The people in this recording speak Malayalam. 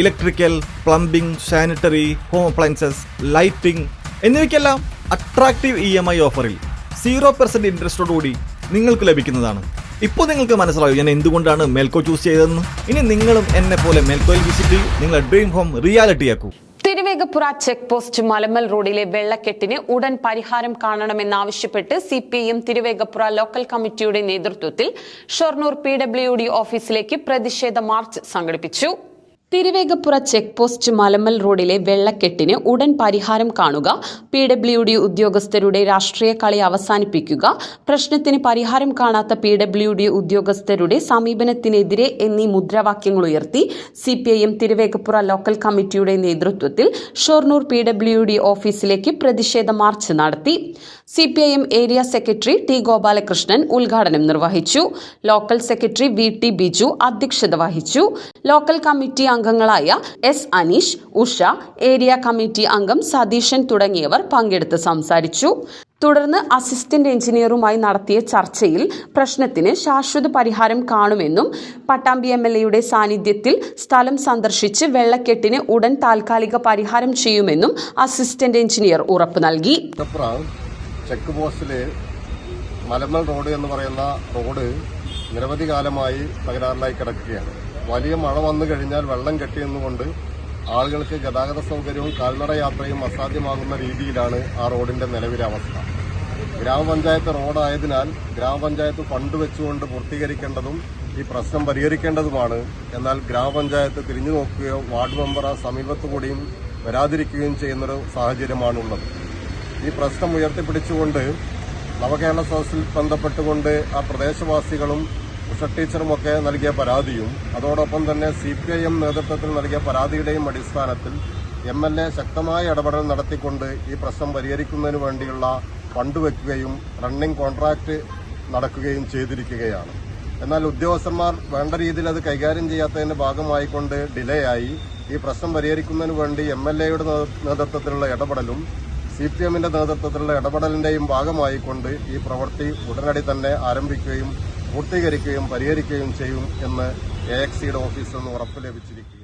Electrical plumbing sanitary home appliances lighting എന്നിവയ്ക്കെല്ലാം attractive E M I ഓഫറിൽ സീറോ പെർസെന്റ് ഇൻട്രസ്റ്റോടുകൂടി നിങ്ങൾക്ക് ലഭിക്കുന്നതാണ്. ഇപ്പോൾ നിങ്ങൾക്ക് മനസ്സിലാവും ഞാൻ എന്തുകൊണ്ടാണ് മെൽക്കോ ചൂസ് ചെയ്തതെന്ന്? ഇനി നിങ്ങളും എന്നെ പോലെ മേൽക്കോയിൽ വിസിറ്റ് ചെയ്യും. നിങ്ങളുടെ ഡ്രീം ഹോം റിയാലിറ്റിയാക്കൂ തിരുവേഗപ്പുറ ചെക്ക് പോസ്റ്റ് മലമൽ റോഡിലെ വെള്ളക്കെട്ടിന് ഉടൻ പരിഹാരം കാണണമെന്നാവശ്യപ്പെട്ട് C P M Thiruvegappura local കമ്മിറ്റിയുടെ നേതൃത്വത്തിൽ ഷൊർണൂർ പി ഡബ്ല്യു ഡി ഓഫീസിലേക്ക് പ്രതിഷേധ മാർച്ച് സംഘടിപ്പിച്ചു. തിരുവേഗപ്പുറ ചെക്ക് പോസ്റ്റ് മലമൽ റോഡിലെ വെള്ളക്കെട്ടിന് ഉടൻ പരിഹാരം കാണുക. പി ഡബ്ല്യു ഡി ഉദ്യോഗസ്ഥരുടെ രാഷ്ട്രീയ കളി അവസാനിപ്പിക്കുക. പ്രശ്നത്തിന് പരിഹാരം കാണാത്ത പി ഡബ്ല്യു ഡി ഉദ്യോഗസ്ഥരുടെ സമീപനത്തിനെതിരെ എന്നീ മുദ്രാവാക്യങ്ങൾ ഉയർത്തി. C P I M Thiruvegappura local കമ്മിറ്റിയുടെ നേതൃത്വത്തിൽ ഷൊർണൂർ പി ഡബ്ല്യു ഡി ഓഫീസിലേക്ക് പ്രതിഷേധ മാർച്ച് നടത്തി. C P I M area secretary T Gopalakrishnan ഉദ്ഘാടനം നിർവഹിച്ചു. Local secretary V T Biju അധ്യക്ഷത വഹിച്ചു. ലോക്കൽ കമ്മിറ്റി അംഗങ്ങളായ S Aneesh Usha area committee അംഗം സതീശൻ തുടങ്ങിയവർ പങ്കെടുത്ത് സംസാരിച്ചു. തുടർന്ന് അസിസ്റ്റന്റ് എഞ്ചിനീയറുമായി നടത്തിയ ചർച്ചയിൽ പ്രശ്നത്തിന് ശാശ്വത പരിഹാരം കാണുമെന്നും പട്ടാമ്പി എം എൽ എയുടെ സാന്നിധ്യത്തിൽ സ്ഥലം സന്ദർശിച്ച് വെള്ളക്കെട്ടിന് ഉടൻ താൽക്കാലിക പരിഹാരം ചെയ്യുമെന്നും അസിസ്റ്റന്റ് എഞ്ചിനീയർ ഉറപ്പ് നൽകി. ചെക്ക് പോസ്റ്റിൽ മലമൽ റോഡ് എന്ന് പറയുന്ന റോഡ് നിരവധി കാലമായി തകരാറിലായി കിടക്കുകയാണ്. വലിയ മഴ വന്നു കഴിഞ്ഞാൽ വെള്ളം കെട്ടിയെന്നുകൊണ്ട് ആളുകൾക്ക് ഗതാഗത സൗകര്യവും കാൽനട യാത്രയും അസാധ്യമാകുന്ന രീതിയിലാണ് ആ റോഡിന്റെ നിലവിലെ അവസ്ഥ. ഗ്രാമപഞ്ചായത്ത് റോഡായതിനാൽ ഗ്രാമപഞ്ചായത്ത് ഫണ്ട് വെച്ചുകൊണ്ട് പൂർത്തീകരിക്കേണ്ടതും ഈ പ്രശ്നം പരിഹരിക്കേണ്ടതുമാണ്. എന്നാൽ ഗ്രാമപഞ്ചായത്ത് തിരിഞ്ഞു നോക്കുകയോ വാർഡ് മെമ്പർ ആ സമീപത്തു കൂടിയും വരാതിരിക്കുകയും ചെയ്യുന്നൊരു സാഹചര്യമാണുള്ളത്. ഈ പ്രശ്നം ഉയർത്തിപ്പിടിച്ചുകൊണ്ട് നവകേരള സദസ്സിൽ ബന്ധപ്പെട്ടുകൊണ്ട് ആ പ്രദേശവാസികളും ഉഷ ടീച്ചറുമൊക്കെ നൽകിയ പരാതിയും അതോടൊപ്പം തന്നെ സി പി ഐ എം നേതൃത്വത്തിൽ നൽകിയ പരാതിയുടെയും അടിസ്ഥാനത്തിൽ എം എൽ എ ശക്തമായ ഇടപെടൽ നടത്തിക്കൊണ്ട് ഈ പ്രശ്നം പരിഹരിക്കുന്നതിന് വേണ്ടിയുള്ള ഫണ്ട് വയ്ക്കുകയും റണ്ണിംഗ് കോൺട്രാക്ട് നടക്കുകയും ചെയ്തിരിക്കുകയാണ്. എന്നാൽ ഉദ്യോഗസ്ഥന്മാർ വേണ്ട രീതിയിൽ അത് കൈകാര്യം ചെയ്യാത്തതിന്റെ ഭാഗമായിക്കൊണ്ട് ഡിലേ ആയി ഈ പ്രശ്നം പരിഹരിക്കുന്നതിന് വേണ്ടി എം എൽ എയുടെ നേതൃത്വത്തിലുള്ള ഇടപെടലും സി പി എമ്മിന്റെ നേതൃത്വത്തിലുള്ള ഇടപെടലിന്റെയും ഭാഗമായിക്കൊണ്ട് ഈ പ്രവൃത്തി ഉടനടി തന്നെ ആരംഭിക്കുകയും പൂർത്തീകരിക്കുകയും പരിഹരിക്കുകയും ചെയ്യും എന്ന് എ എക്സിയുടെ ഓഫീസിൽ നിന്ന് ഉറപ്പ് ലഭിച്ചിരിക്കുന്നു.